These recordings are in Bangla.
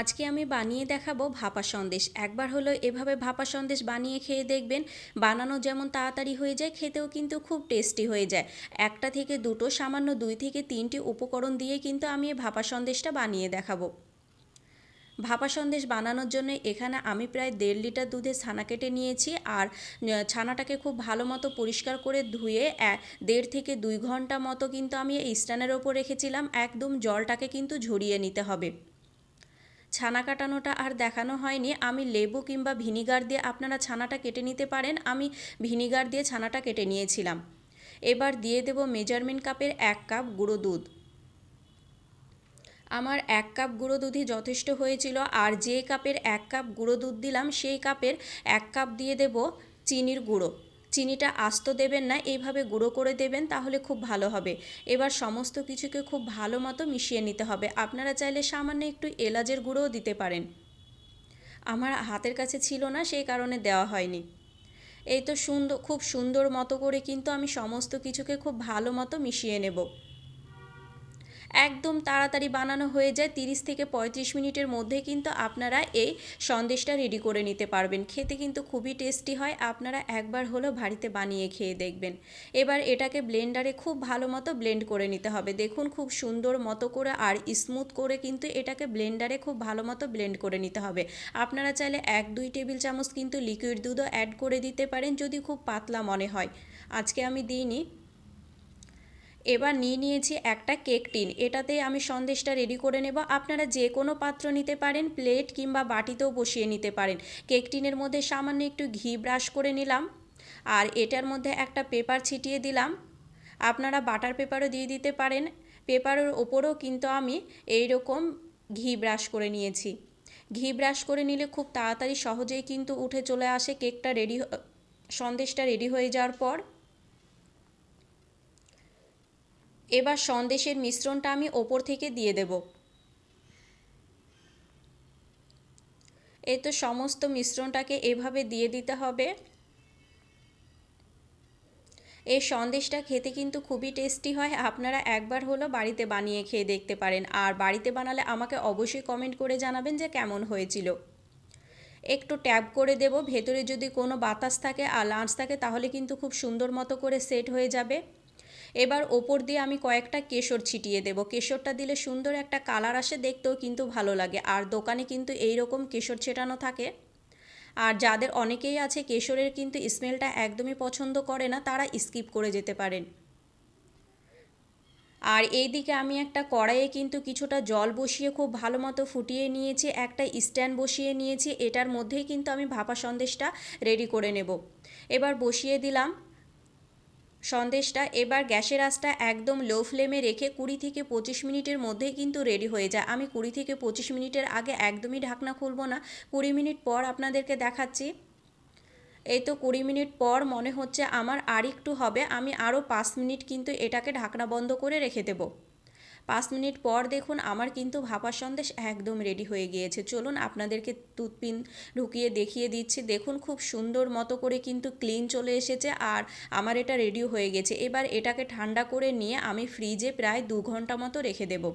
আজকে আমি বানিয়ে দেখাবো ভাপা সন্দেশ। একবার হলো এভাবে ভাপা সন্দেশ বানিয়ে খেয়ে দেখবেন, বানানো যেমন তাড়াতাড়ি হয়ে যায়, খেতেও কিন্তু খুব টেস্টি হয়ে যায়। একটা থেকে দুটো, সামান্য দুই থেকে তিনটি উপকরণ দিয়ে কিন্তু আমি এই ভাপা সন্দেশটা বানিয়ে দেখাবো। ভাপা সন্দেশ বানানোর জন্য এখানে আমি প্রায় দেড় লিটার দুধে ছানা কেটে নিয়েছি আর ছানাটাকে খুব ভালো মতো পরিষ্কার করে ধুয়ে দেড় থেকে দুই ঘণ্টা মতো কিন্তু আমি এই স্ট্যান্ডের ওপর রেখেছিলাম। একদম জলটাকে কিন্তু ঝরিয়ে নিতে হবে। ছানা কাটানোটা আর দেখানো হয়নি। আমি লেবু কিংবা ভিনিগার দিয়ে আপনারা ছানাটা কেটে নিতে পারেন। আমি ভিনিগার দিয়ে ছানাটা কেটে নিয়েছিলাম। এবার দিয়ে দেব মেজারমেন্ট কাপের এক কাপ গুঁড়ো দুধ। আমার এক কাপ গুঁড়ো দুধই যথেষ্ট হয়েছিল। আর যে কাপের এক কাপ গুঁড়ো দুধ দিলাম, সেই কাপের এক কাপ দিয়ে দেব চিনির গুঁড়ো। চিনিটা আস্ত দেবেন না, এইভাবে গুঁড়ো করে দেবেন তাহলে খুব ভালো হবে। এবার সমস্ত কিছুকে খুব ভালো মতো মিশিয়ে নিতে হবে। আপনারা চাইলে সামান্য একটু এলাচের গুঁড়োও দিতে পারেন। আমার হাতের কাছে ছিল না, সেই কারণে দেওয়া হয়নি। এই তো সুন্দর খুব সুন্দর মতো করে কিন্তু আমি সমস্ত কিছুকে খুব ভালো মতো মিশিয়ে নেব। একদম তাড়াতাড়ি বানানো হয়ে যায়। তিরিশ থেকে পঁয়ত্রিশ মিনিটের মধ্যে কিন্তু আপনারা এই সন্দেশটা রেডি করে নিতে পারবেন। খেতে কিন্তু খুবই টেস্টি হয়। আপনারা একবার হলো বাড়িতে বানিয়ে খেয়ে দেখবেন। এবার এটাকে ব্লেন্ডারে খুব ভালো মতো ব্লেন্ড করে নিতে হবে। দেখুন খুব সুন্দর মতো করে আর স্মুথ করে কিন্তু এটাকে ব্লেন্ডারে খুব ভালো মতো ব্লেন্ড করে নিতে হবে। আপনারা চাইলে এক দুই টেবিল চামচ কিন্তু লিকুইড দুধও অ্যাড করে দিতে পারেন, যদি খুব পাতলা মনে হয়। আজকে আমি দিইনি। এবার নিয়ে নিয়েছি একটা কেক টিন। এটাতে আমি সন্দেশটা রেডি করে নেব। আপনারা যে কোনো পাত্র নিতে পারেন প্লেট কিংবা বাটিতেও বসিয়ে নিতে পারেন। কেক টিনের মধ্যে সামান্য একটু ঘি ব্রাশ করে নিলাম। আর এটার মধ্যে একটা পেপার ছিটিয়ে দিলাম। আপনারা বাটার পেপারও দিয়ে দিতে পারেন। পেপারের ওপরেও কিন্তু আমি এই রকম ঘি ব্রাশ করে নিয়েছি। ঘি ব্রাশ করে নিলে খুব তাড়াতাড়ি সহজেই কিন্তু উঠে চলে আসে। কেকটা রেডি সন্দেশটা রেডি হয়ে যাওয়ার পর। এবার সন্দেশের মিশ্রণটা আমি ওপর থেকে দিয়ে দেব। এই তো সমস্ত মিশ্রণটাকে এভাবে দিয়ে দিতে হবে। এই সন্দেশটা খেতে কিন্তু খুবই টেস্টি হয়। আপনারা একবার হলো বাড়িতে বানিয়ে খেয়ে দেখতে পারেন। আর বাড়িতে বানালে আমাকে অবশ্যই কমেন্ট করে জানাবেন যে কেমন হয়েছিল। একটু ট্যাপ করে দেব। ভেতরে যদি কোনো বাতাস থাকে আর লাঞ্চ থাকে তাহলে কিন্তু খুব সুন্দর মতো করে সেট হয়ে যাবে। এবার ওপর দিয়ে আমি কয়েকটা কেশর ছিটিয়ে দেব। কেশরটা দিলে সুন্দর একটা কালার আসে, দেখতেও কিন্তু ভালো লাগে। আর দোকানে কিন্তু এই রকম কেশর ছেটানো থাকে। আর যাদের অনেকেই আছে, কেশরের কিন্তু স্মেলটা একদমই পছন্দ করে না, তারা স্কিপ করে যেতে পারেন। আর এই দিকে আমি একটা কড়াইয়ে কিন্তু কিছুটা জল বসিয়ে খুব ভালো মতো ফুটিয়ে নিয়েছি, একটা স্ট্যান্ড বসিয়ে নিয়েছি। এটার মধ্যেই কিন্তু আমি ভাপা সন্দেশটা রেডি করে নেব। এবার বসিয়ে দিলাম সন্দেশটা এবার গ্যাসের আঁচটা একদম লো ফ্লেমে রেখে কুড়ি থেকে পঁচিশ মিনিটের মধ্যে কিন্তু রেডি হয়ে যায়। আমি কুড়ি থেকে পঁচিশ মিনিটের আগে একদমই ঢাকনা খুলবো না। কুড়ি মিনিট পর আপনাদেরকে দেখাচ্ছি। এই তো কুড়ি মিনিট পর মনে হচ্ছে আমার আর একটু হবে। আমি আরও পাঁচ মিনিট কিন্তু এটাকে ঢাকনা বন্ধ করে রেখে দেবো। পাঁচ মিনিট পর দেখুন আমার কিন্তু ভাপা সন্দেশ একদম রেডি হয়ে গিয়েছে। চলুন আপনাদেরকে টুথপিন ঢুকিয়ে দেখিয়ে দিচ্ছি। দেখুন খুব সুন্দর মতো করে কিন্তু ক্লিন চলে এসেছে আর আমার এটা রেডি হয়ে গেছে। এবার এটাকে ঠান্ডা করে নিয়ে আমি ফ্রিজে প্রায় দু ঘণ্টা মতো রেখে দেবো।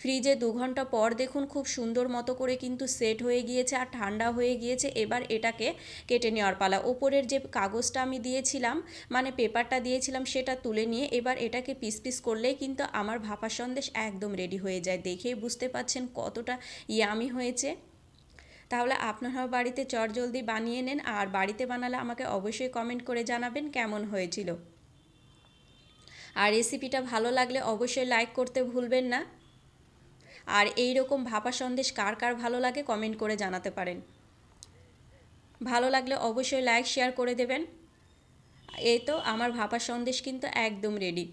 ফ্রিজে দু ঘণ্টা পর দেখুন খুব সুন্দর মতো করে কিন্তু সেট হয়ে গিয়েছে আর ঠান্ডা হয়ে গিয়েছে। এবার এটাকে কেটে নেওয়ার পালা। ওপরের যে কাগজটা আমি দিয়েছিলাম মানে পেপারটা দিয়েছিলাম, সেটা তুলে নিয়ে এবার এটাকে পিস পিস করলেই কিন্তু আমার ভাপা সন্দেশ একদম রেডি হয়ে যায়। দেখেই বুঝতে পাচ্ছেন কতটা ইয়ামি হয়েছে। তাহলে আপনারাও বাড়িতে চটজলদি বানিয়ে নেন আর বাড়িতে বানালে আমাকে অবশ্যই কমেন্ট করে জানাবেন কেমন হয়েছিল। আর রেসিপিটা ভালো লাগলে অবশ্যই লাইক করতে ভুলবেন না। আর এই রকম ভাপা সন্দেশ কার কার ভালো লাগে কমেন্ট করে জানাতে পারেন। ভালো লাগলে অবশ্যই লাইক শেয়ার করে দেবেন। এই তো, আমার ভাপা সন্দেশ কিন্তু একদম রেডি